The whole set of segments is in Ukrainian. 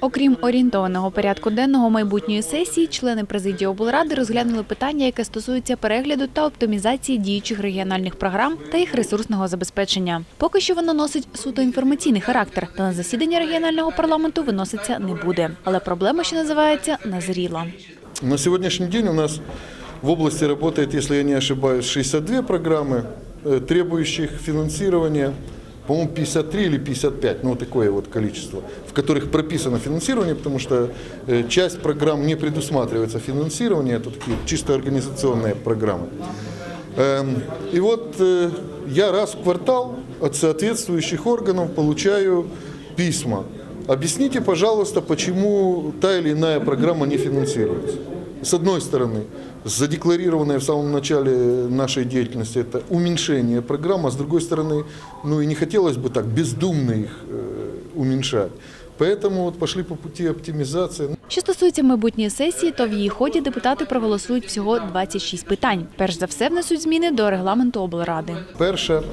Окрім орієнтованого порядку денного майбутньої сесії, члени президії облради розглянули питання, яке стосується перегляду та оптимізації діючих регіональних програм та їх ресурсного забезпечення. Поки що воно носить суто інформаційний характер, та на засідання регіонального парламенту виноситься не буде. Але проблема, що називається, назріла. На сегодняшний день у нас в области работает, если я не ошибаюсь, 62 программы, э, требующих финансирования, по-моему, 53 или 55, ну, такое вот количество, в которых прописано финансирование, потому что э, часть программ не предусматривается финансирование, это такие чисто организационные программы. Эм, И вот э, я раз в квартал от соответствующих органов получаю письма. Объясните, пожалуйста, почему та или иная программа не финансируется. С одной стороны, задекларированное в самом начале нашей деятельности это уменьшение программ, а с другой стороны, ну и не хотелось бы так бездумно их э, уменьшать. Поэтому вот пошли по пути оптимизации. Що стосується майбутньої сесії, то в її ході депутати проголосують всього 26 питань. Перш за все внесуть зміни до регламенту облради. Перша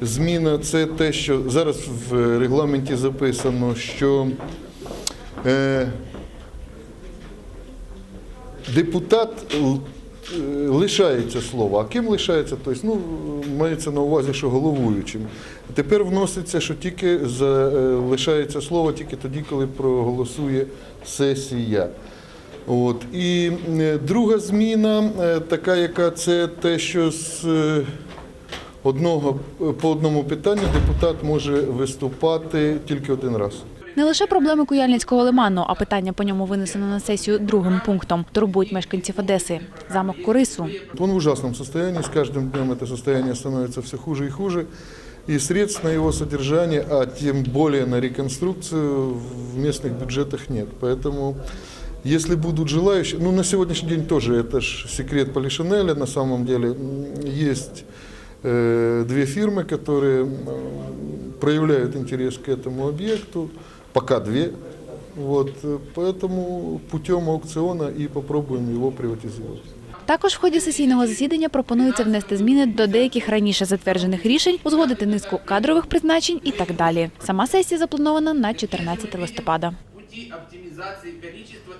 зміна це те, що зараз в регламенті записано, що е, депутат е, лишається слова. А ким лишається? Тобто, ну, мається на увазі, що головуючим. Тепер вноситься, що тільки за, е, лишається слово тільки тоді, коли проголосує сесія. От. І е, друга зміна, така, яка це те, що з одного по одному питанню депутат може виступати тільки один раз. Не лише проблеми Куяльницького лиману, а питання по ньому винесено на сесію другим пунктом. Турбують мешканців Одеси. Замок Корису. Он в ужасном состоянии, с каждым днем это состояние становится все хуже и хуже. И средств на его содержание, а тем более на реконструкцию в местных бюджетах нет. Поэтому, если будут желающие, ну на сегодняшний день тоже это ж секрет Полишинеля, на самом деле м, есть э, две фирмы, которые м, проявляют интерес к этому объекту, пока две. Вот, э, поэтому путем аукциона и попробуем его приватизировать. Також в ході сесійного засідання пропонується внести зміни до деяких раніше затверджених рішень, узгодити низку кадрових призначень і так далі. Сама сесія запланована на 14 листопада. пути оптимизации количества